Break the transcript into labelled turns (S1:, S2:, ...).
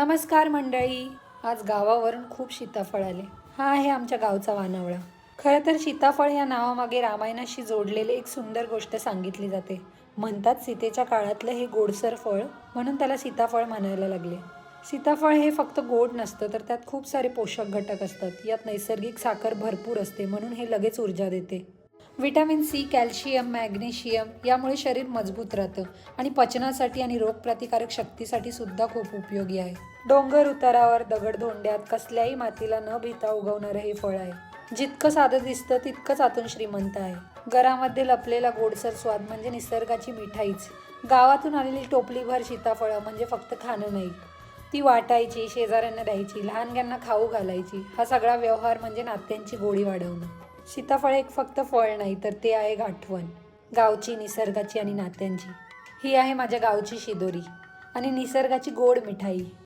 S1: नमस्कार मंडळी. आज गावावरून खूप सीताफळ आले. हा आहे आमच्या गावचा वानावळा. खरं तर सीताफळ या नावामागे रामायणाशी जोडलेले एक सुंदर गोष्ट सांगितली जाते. म्हणतात सीतेच्या काळातलं हे गोडसर फळ म्हणून त्याला सीताफळ म्हणायला लागले. सीताफळ हे फक्त गोड नसतं तर त्यात खूप सारे पोषक घटक असतात. यात नैसर्गिक साखर भरपूर असते म्हणून हे लगेच ऊर्जा देते. विटॅमिन सी कॅल्शियम मॅग्नेशियम यामुळे शरीर मजबूत राहतं आणि पचनासाठी आणि रोगप्रतिकारक शक्तीसाठी सुद्धा खूप उपयोगी आहे. डोंगर उतारावर दगडधोंड्यात कसल्याही मातीला न भिता उगवणारं हे फळ आहे. जितकं साधं दिसतं तितकंच आतून श्रीमंत आहे. घरामध्ये लपलेला गोडसर स्वाद म्हणजे निसर्गाची मिठाईच. गावातून आलेली टोपलीभर सीताफळं म्हणजे फक्त खाणं नाही. ती वाटायची शेजाऱ्यांना द्यायची लहानग्यांना खाऊ घालायची हा सगळा व्यवहार म्हणजे नात्यांची गोडी वाढवणं. सीताफळ एक फक्त फळ नाही तर ते आहे गाठवण. गावची निसर्गाची आणि नात्यांची. ही आहे माझ्या गावची शिदोरी आणि निसर्गाची गोड मिठाई.